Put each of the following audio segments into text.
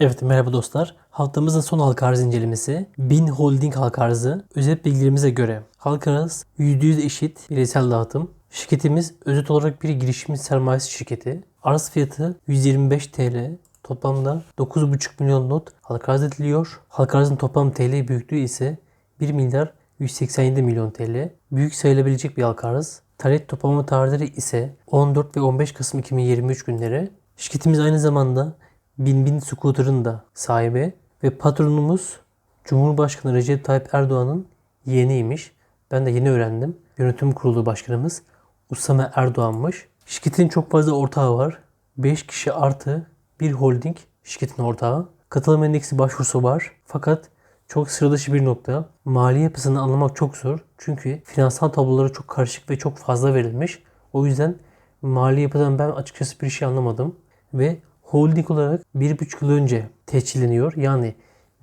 Evet merhaba dostlar. Haftamızın son halka arz incelemesi Bin Holding halka arzı. Özet bilgilerimize göre halka arz %100 eşit bireysel dağıtım. Şirketimiz özet olarak bir girişim sermayesi şirketi. Arz fiyatı 125 TL. Toplamda 9,5 milyon not halka arz ediliyor. Halka arzın toplam TL büyüklüğü ise 1 milyar 187 milyon TL. Büyük sayılabilecek bir halka arz. Talep toplama tarihleri ise 14 ve 15 Kasım 2023 günleri. Şirketimiz aynı zamanda Bin Bin Scooter'ın da sahibi ve patronumuz Cumhurbaşkanı Recep Tayyip Erdoğan'ın yeğeniymiş. Ben de yeni öğrendim. Yönetim kurulu başkanımız Usame Erdoğan'mış. Şirketin çok fazla ortağı var. 5 kişi artı bir holding şirketin ortağı. Katılım endeksi başvurusu var. Fakat çok sıra dışı bir nokta. Mali yapısını anlamak çok zor. Çünkü finansal tabloları çok karışık ve çok fazla verilmiş. O yüzden mali yapıdan ben açıkçası bir şey anlamadım. Ve holding olarak 1,5 yıl önce tescilleniyor. Yani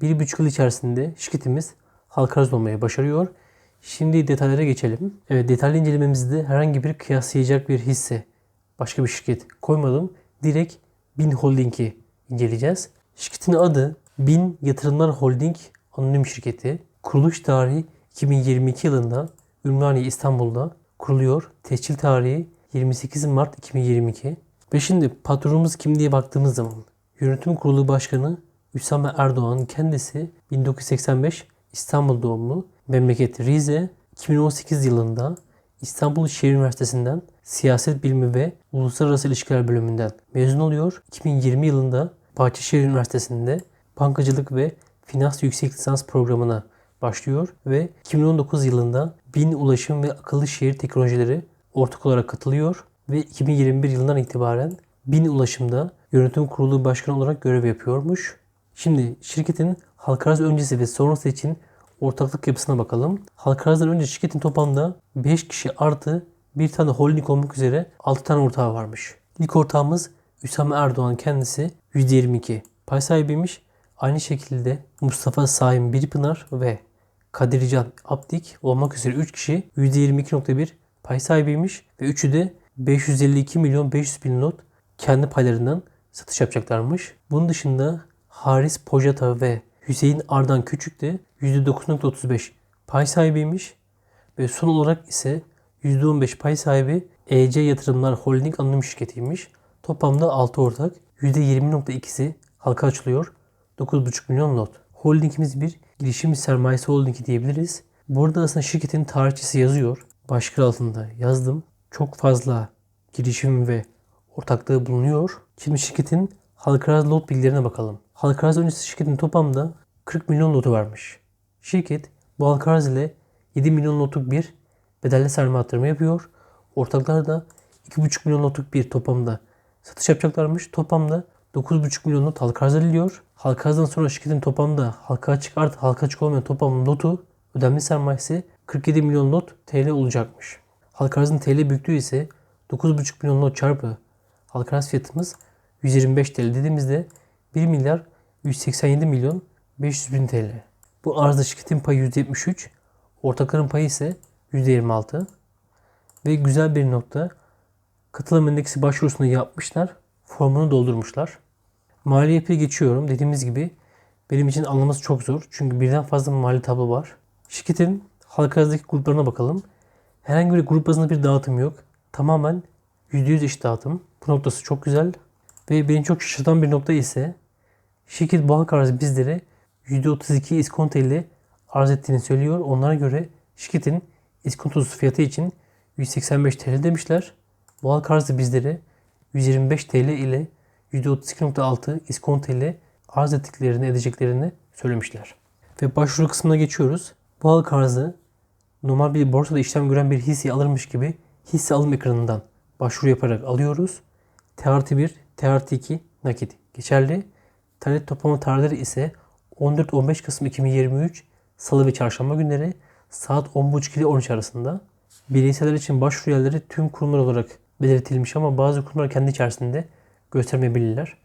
1,5 yıl içerisinde şirketimiz halka arz olmayı başarıyor. Şimdi detaylara geçelim. Evet, detaylı incelememizde herhangi bir kıyaslayacak bir hisse, başka bir şirket koymadım. Direkt Bin Holding'i inceleyeceğiz. Şirketin adı Bin Yatırımlar Holding Anonim Şirketi. Kuruluş tarihi 2022 yılında Ümraniye İstanbul'da kuruluyor. Tescil tarihi 28 Mart 2022. Ve şimdi patronumuz kim diye baktığımız zaman yönetim kurulu başkanı Üsame Erdoğan kendisi 1985 İstanbul doğumlu memleketi Rize 2018 yılında İstanbul Şehir Üniversitesi'nden Siyaset Bilimi ve Uluslararası İlişkiler bölümünden mezun oluyor. 2020 yılında Bahçeşehir Üniversitesi'nde bankacılık ve finans yüksek lisans programına başlıyor ve 2019 yılında Bin Ulaşım ve Akıllı Şehir Teknolojileri ortak olarak katılıyor ve 2021 yılından itibaren Bin Ulaşım'da yönetim kurulu başkanı olarak görev yapıyormuş. Şimdi şirketin halka arz öncesi ve sonrası için ortaklık yapısına bakalım. Halka önce şirketin toplamda 5 kişi artı bir tane holding olmak üzere 6 tane ortağı varmış. İlk ortağımız Üsame Erdoğan kendisi %22 pay sahibiymiş. Aynı şekilde Mustafa Saim Biripınar ve Kadircan Abdik olmak üzere 3 kişi %22.1 pay sahibiymiş ve üçü de 552 milyon 500 bin not kendi paylarından satış yapacaklarmış. Bunun dışında Haris Pojata ve Hüseyin Ardan Küçük de %9.35 pay sahibiymiş. Ve son olarak ise %15 pay sahibi EC Yatırımlar Holding anonim şirketiymiş. Toplamda 6 ortak. %20.2'si halka açılıyor. 9.5 milyon not. Holdingimiz bir girişim sermayesi holdingi diyebiliriz. Burada aslında şirketin tarihçesi yazıyor. Başlık altında yazdım. Çok fazla girişim ve ortaklığı bulunuyor. Şimdi şirketin halka arz lot bilgilerine bakalım. Halka arz öncesi şirketin toplamda 40 milyon notu varmış. Şirket bu halka ile 7 milyon notluk bir bedelli sermaye arttırma yapıyor. Ortaklar da 2,5 milyon notluk bir toplamda satış yapacaklarmış. Toplamda 9,5 milyon not halka arz ediliyor. Halka arzdan sonra şirketin toplamda halka açık artı halka açık olmayan toplam notu ödenme sermayesi 47 milyon not TL olacakmış. Halka arzın TL büyüklüğü ise 9,5 milyon not çarpı halka arz fiyatımız 125 TL dediğimizde 1 milyar 187 milyon 500 bin TL. Bu arzda şirketin payı %73, ortakların payı ise %26. Ve güzel bir nokta katılım endeksi başvurusunu yapmışlar, formunu doldurmuşlar. Mali yapıya geçiyorum. Dediğimiz gibi benim için anlaması çok zor. Çünkü birden fazla mali tablo var. Şirketin halka arzdaki gruplarına bakalım. Herhangi bir grup bazında bir dağıtım yok. Tamamen %100 eşit dağıtım. Bu noktası çok güzel. Ve beni çok şaşırtan bir nokta ise şirket bu halka arzı bizlere %32 iskonto ile arz ettiğini söylüyor. Onlara göre şirketin iskontosu fiyatı için 185 TL demişler. Bu halka arzı bizlere 125 TL ile %32.6 iskonto ile arz ettiklerini edeceklerini söylemişler. Ve başvuru kısmına geçiyoruz. Bu halka arzı normal bir borsada işlem gören bir hisse alırmış gibi hisse alım ekranından başvuru yaparak alıyoruz. T artı 1, T artı 2 nakit geçerli. Talep toplama tarihleri ise 14-15 Kasım 2023 Salı ve Çarşamba günleri saat 10.30 ile 13 arasında. Bireyseller için başvuru yerleri tüm kurumlar olarak belirtilmiş ama bazı kurumlar kendi içerisinde göstermeyebilirler.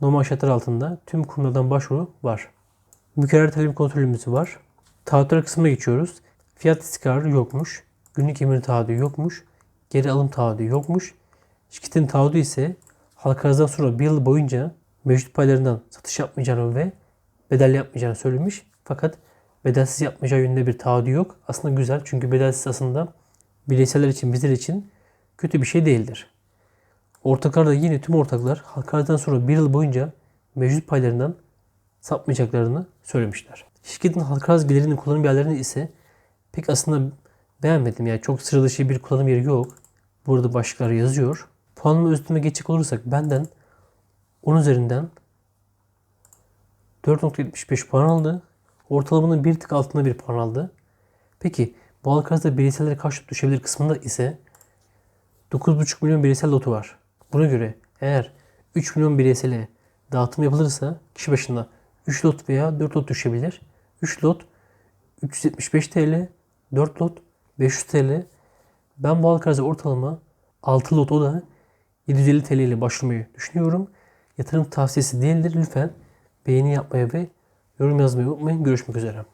Normal şartlar altında tüm kurumlardan başvuru var. Mükerrer talep kontrolümüz var. Taahhütler kısmına geçiyoruz. Fiyat istikrarı yokmuş. Günlük emir taahhüdü yokmuş. Geri alım taahhüdü yokmuş. Şirketin taahhüdü ise halka arzdan sonra bir yıl boyunca mevcut paylarından satış yapmayacağını ve bedel yapmayacağını söylemiş. Fakat bedelsiz yapmayacağı yönünde bir taahhüdü yok. Aslında güzel çünkü bedelsiz aslında bireyseller için bizler için kötü bir şey değildir. Ortaklar da yine tüm ortaklar halka arzdan sonra bir yıl boyunca mevcut paylarından sapmayacaklarını söylemişler. Şirketin halka arz gelirinin kullanım yerlerini ise pek aslında beğenmedim. Yani çok sıra dışı bir kullanım yeri yok. Burada başlıklar yazıyor. Puanlama üstüme geçecek olursak benden 10 üzerinden 4.75 puan aldı. Ortalamanın bir tık altında bir puan aldı. Peki bu halka arzda bireysellere karşı düşebilir kısmında ise 9,5 milyon bireysel lotu var. Buna göre eğer 3 milyon bireysele dağıtım yapılırsa kişi başına 3 lot veya 4 lot düşebilir. 3 lot 375 TL, 4 lot 500 TL. Ben bu halka ortalama 6 lot o da 750 TL ile başlamayı düşünüyorum. Yatırım tavsiyesi değildir. Lütfen beğeni yapmayı ve yorum yazmayı unutmayın. Görüşmek üzere.